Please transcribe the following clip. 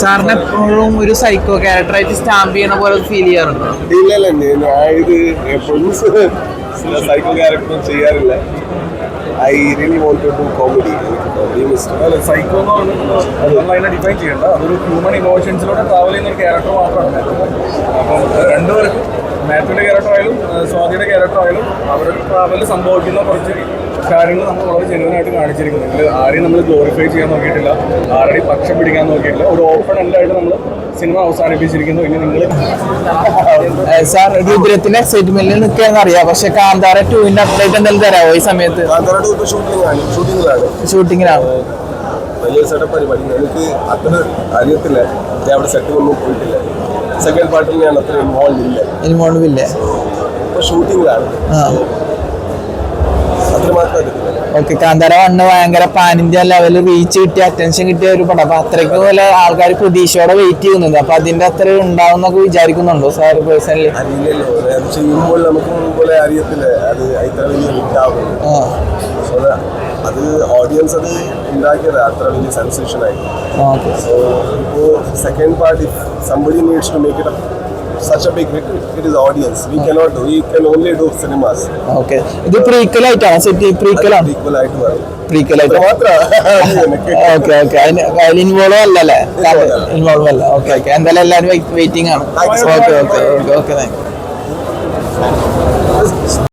സാറിന് എപ്പോഴും ഒരു സൈക്കോ ക്യാരക്ടറായിട്ട് സ്റ്റാമ്പ് ചെയ്യണ പോലെ ഫീൽ ചെയ്യാറുണ്ടോ? ഇല്ല ഇത് എപ്പോഴും സൈക്കോ ക്യാരക്ടർ ചെയ്യാറില്ല. I really want to do comedy psycho അതിനെ ഡിഫൈൻ ചെയ്യണ്ട. അതൊരു ഹ്യൂമൻ ഇമോഷൻസിലൂടെ ട്രാവൽ ചെയ്യുന്ന ഒരു ക്യാരക്ടർ മാത്രമാണ്. അപ്പം രണ്ടുപേർക്കും മാത്യുവിന്റെ ക്യാരക്ടർ ആയാലും സ്വാതിയുടെ ക്യാരക്ടർ ആയാലും അവരുടെ ട്രാവലിൽ സംഭവിക്കുന്ന കുറച്ച് കാര്യങ്ങൾ നമ്മൾ വളരെ ജനുവനായിട്ട് കാണിച്ചിരിക്കുന്നുണ്ട് ആരെയും നമ്മൾ ഗ്ലോറിഫൈ ചെയ്യാൻ നോക്കിയിട്ടില്ല. ആരുടെയും പക്ഷം പിടിക്കാൻ നോക്കിയിട്ടില്ല. ഒരു ഓപ്പൺ എൻഡായിട്ട് നമ്മൾ സിനിമ അവസാനിപ്പിച്ചിരിക്കുന്നു. ഇനി നിങ്ങൾ സാർ രുദ്രത്തിന്റെ എക്സൈറ്റ്മെന്റിൽ നിൽക്കുകയെന്ന് അറിയാം. പക്ഷെ കാന്താര ടൂവിന്റെ അപ്ഡേറ്റ് എന്തെങ്കിലും തരാമോ ഈ സമയത്ത് ഷൂട്ടിങ്ങിലാണ് വലിയ സെറ്റപ്പ് പരിപാടി എനിക്ക് അത്ര അറിയത്തില്ല ഞാൻ അവിടെ സെറ്റിലൊന്നും പോയിട്ടില്ല. സെക്കൻഡ് പാർട്ടിൽ ഞാൻ അത്ര ഇൻവോൾവ് ഇല്ല. ഇൻവോൾവ് ഇല്ല. ഇപ്പോൾ ഷൂട്ടിങ്ങിലാണ് ആ അത്ര മാത്രം അറിയത്തില്ല ഓക്കെ കാന്താര വണ്ണ് ഭയങ്കര പാൻ ഇന്ത്യ ലെവലിൽ റീച്ച് കിട്ടിയ അറ്റൻഷൻ കിട്ടിയ ഒരു പടം. അപ്പൊ അത്രയ്ക്ക് പോലെ ആൾക്കാർ പ്രതീക്ഷയോടെ വെയിറ്റ് ചെയ്യുന്നുണ്ട്. അപ്പൊ അതിന്റെ അത്ര ഉണ്ടാവുന്നൊക്കെ വിചാരിക്കുന്നുണ്ടോ സാർ പേഴ്സണലി ചെയ്യുമ്പോൾ നമുക്ക് പോലെ അറിയത്തില്ല? അത് ഇത്ര വലിയ സോ അത് ഓഡിയൻസ് അത് ഉണ്ടാക്കിയത്. അത്ര വലിയ സെൻസേഷൻ ആയി. സോ ഇപ്പോൾ second part somebody needs to make it a big hit it is audience we cannot do we can only do cinemas okay ഇത് പ്രീക്വൽ ആയിട്ടാണ് സെറ്റ് പ്രീക്വൽ ആണ്? ഈക്വൽ ആയിട്ട് വരും. പ്രീക്കൽ ആയിട്ട് മാത്രമാണ് ഓക്കെ ഓക്കെ അതിന് അതിൽ ഇൻവോൾവ് അല്ല അല്ലേ? ഇൻവോൾവ് അല്ല. ഓക്കെ ഓക്കെ എന്തായാലും എല്ലാവരും വെയിറ്റിംഗ് ആണ്. Okay okay okay okay thank